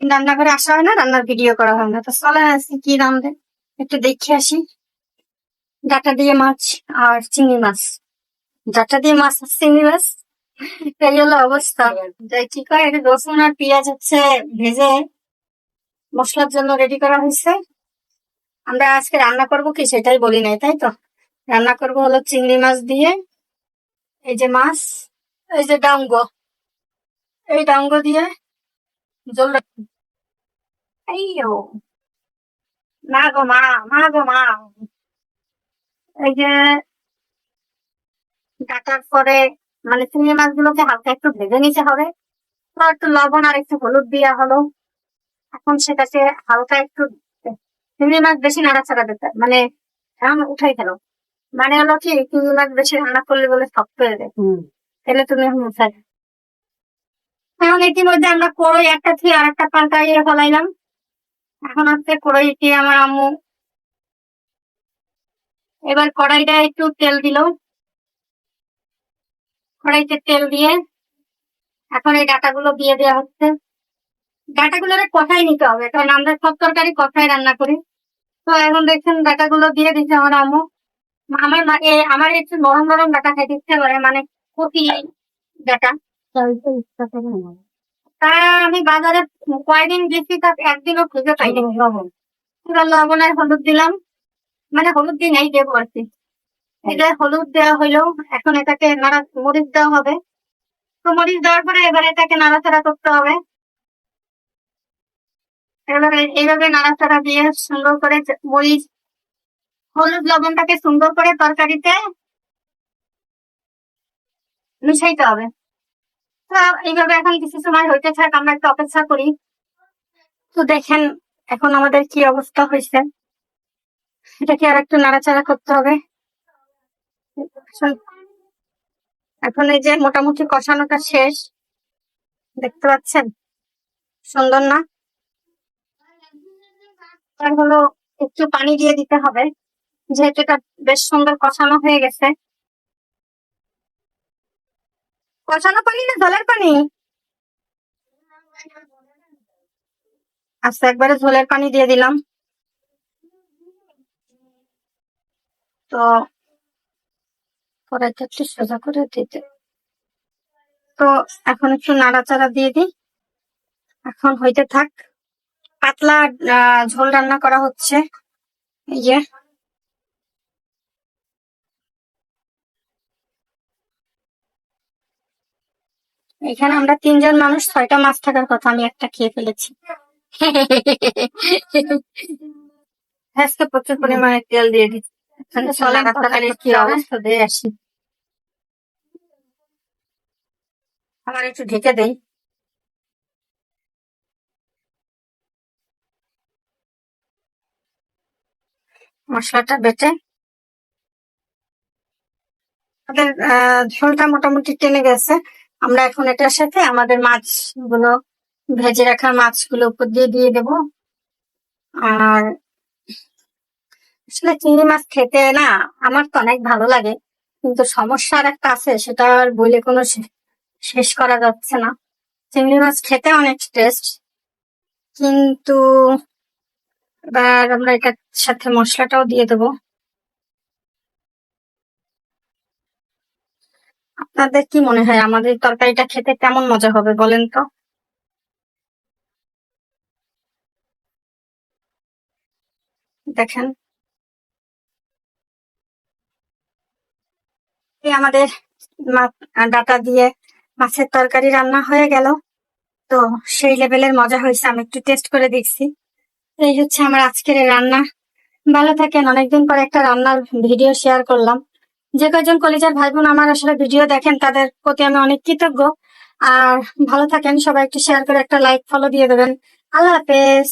রান্না করে আসা হয় না, রান্নার ভিডিও করা হয় না। তো চলে আসি, কি রান্ধে একটু দেখে আসি। ডাটা দিয়ে মাছ আর চিংড়ি মাছ। ডাটা দিয়ে মাছ আর চিংড়ি মাছ? এই হলো অবস্থা। কি করে? রসুন আর পেঁয়াজ হচ্ছে ভেজে মশলার জন্য রেডি করা হয়েছে। আমরা আজকে রান্না করব কি সেটাই বলি নাই, তাই তো? রান্না করব হলো চিংড়ি মাছ দিয়ে। এই যে মাছ, এই যে ডাঙ্গ। এই ডাঙ্গ দিয়ে জল রাখি মা গো মা মা গো মা। এই যে কাটার পরে মানে চিংড়ি মাছগুলোকে হালকা একটু ভেজে নিতে হবে। তো একটু লবণ আর একটু হলুদ দেওয়া হলো। এখন সেটাকে হালকা একটু চিংড়ি মাছ বেশি নাড়াচাড়া দিতে মানে এখন উঠাই গেল মানে হলো কি চিংড়ি মাছ বেশি রান্না করলে বলে শক্ত হয়ে যায়। তাহলে তুমি এখন উঠাই। এখন ইতিমধ্যে আমরা কড়াই একটা থেকে আর একটা পাল্টাইয়ে ফলাইলাম। এখন হচ্ছে কড়াইটি আমার আম্মু। এবার কড়াইটা একটু তেল দিল। কড়াইতে তেল দিয়ে এখন এই ডাটাগুলো দিয়ে দেওয়া হচ্ছে। ডাটাগুলো কথাই নিতে হবে, কারণ আমরা সব তরকারি কষাই রান্না করি। তো এখন দেখছেন ডাটাগুলো দিয়ে দিচ্ছে আমার আম্মু। আমার মা আমার একটু নরম নরম ডাটা খাইতে ইচ্ছে করে মানে কপি ডাটা। তা আমি বাজারে কয়দিন গেছি তা একদিনও খুঁজে পাইনি। এবার লবণ আর হলুদ দিলাম। মানে হলুদ দিয়ে নাই দেবো আর কি। এটা হলুদ দেওয়া হইল এখন এটাকে নাড়া মরিচ দেওয়া হবে। তো মরিচ দেওয়ার পরে এবার এটাকে নাড়াচাড়া করতে হবে। এবারে এইভাবে নাড়াচাড়া দিয়ে সুন্দর করে মরিচ হলুদ লবণটাকে সুন্দর করে তরকারিতে মিশাইতে হবে। এইভাবে এখন কিছু সময় হইতে থাক, আমরা একটু অপেক্ষা করি। তো দেখেন এখন আমাদের কি অবস্থা হয়েছে এটাকে আর একটু নাড়াচাড়া করতে হবে? এখন- এই যে মোটামুটি কষানোটা শেষ। দেখতে পাচ্ছেন? সুন্দর না? আর হলো একটু পানি দিয়ে দিতে হবে। যেহেতু এটা বেশ সুন্দর কষানো হয়ে গেছে। কষানো পানি না জলের পানি? আচ্ছা একবারে ঝোলের পানি দিয়ে দিলাম। তো কড়াইটা একটু সোজা করে দিতে। তো এখন একটু নাড়াচাড়া দিয়ে দিই। এখন হইতে থাক, পাতলা ঝোল রান্না করা হচ্ছে। এই যে। এখানে আমরা তিনজন মানুষ ছয়টা মাছ থাকার কথা আমি একটা খেয়ে ফেলেছি। আজকে প্রচুর পরিমাণে তেল দিয়ে দিচ্ছি। কি অবস্থা? দিয়ে আসি। আবার একটু ঢেকে দেই। মশলাটা বেটে। আমাদের আহ, ঝোলটা মোটামুটি টেনে গেছে। আমরা এখন এটার সাথে আমাদের মাছগুলো ভেজে রাখা মাছগুলো উপর দিয়ে দিয়ে দেব। আর আসলে চিংড়ি মাছ খেতে না আমার তো অনেক ভালো লাগে, কিন্তু সমস্যা আর একটা আছে, সেটা আর বলে কোনো শেষ করা যাচ্ছে না। চিংড়ি মাছ খেতে অনেক টেস্ট কিন্তু এবার আমরা এটার সাথে মশলাটাও দিয়ে দেবো। আপনাদের কি মনে হয়, আমাদের তরকারিটা খেতে কেমন মজা হবে বলেন তো? দেখেন। আমাদের ডাটা দিয়ে মাছের তরকারি রান্না হয়ে গেল। তো সেই লেভেলের মজা হয়েছে, আমি একটু টেস্ট করে দেখছি। এই হচ্ছে আমার আজকের রান্না। ভালো থাকেন, অনেকদিন পর একটা রান্নার ভিডিও শেয়ার করলাম। যে কয়েকজন কলেজের ভাই বোন আমার আসলে ভিডিও দেখেন, তাদের প্রতি আমি অনেক কৃতজ্ঞ। আর ভালো থাকেন, সবাই একটু শেয়ার করে একটা লাইক ফলো দিয়ে দেবেন। আল্লাহ হাফেজ।